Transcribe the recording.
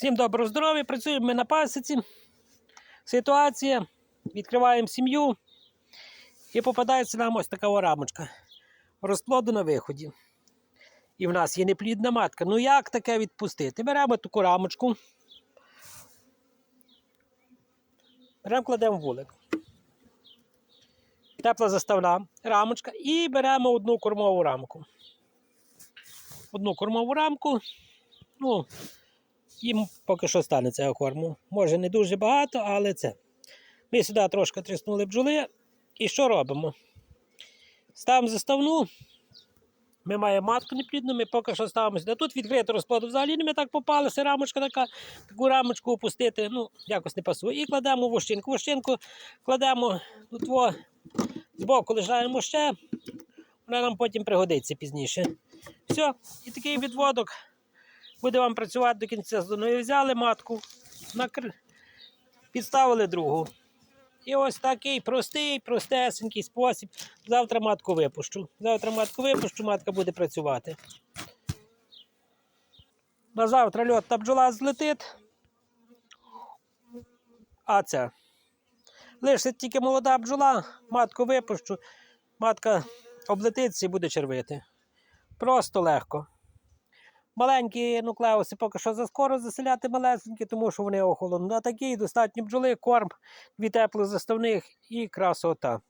Всім доброго здоров'я, працюємо ми на пасіці. Ситуація. Відкриваємо сім'ю. І попадається нам ось така рамочка. Розплоду на виході. І в нас є неплідна матка. Ну як таке відпустити? Беремо таку рамочку. Беремо, кладемо вулик. Тепла заставна рамочка. І беремо одну кормову рамку. Одну кормову рамку. Ну, їм поки що стане цього корму. Може не дуже багато, але це. Ми сюди трошки тріснули бджоли. І що робимо? Ставимо заставну. Ми маємо матку неплідну, ми поки що ставимо сюди. Тут відкрито розплоду взагалі не ми так попалися, рамочка така, таку рамочку опустити, ну, якось не пасує. І кладемо вощинку. Вощинку кладемо тут збоку лишаємо ще, вона нам потім пригодиться пізніше. Все, і такий відводок буде вам працювати до кінця сезону. І взяли матку, накр... підставили другу. І ось такий простий, простесенький спосіб. Завтра матку випущу. Завтра матку випущу, матка буде працювати. На завтра льот та бджола злетить. А це. Лише тільки молода бджола, матку випущу, матка облетиться і буде червити. Просто легко. Маленькі нуклеуси поки що заскоро заселяти малесенькі, тому що вони охолонуть. А такі достатньо бджоли, корм, від теплозаставних і красота.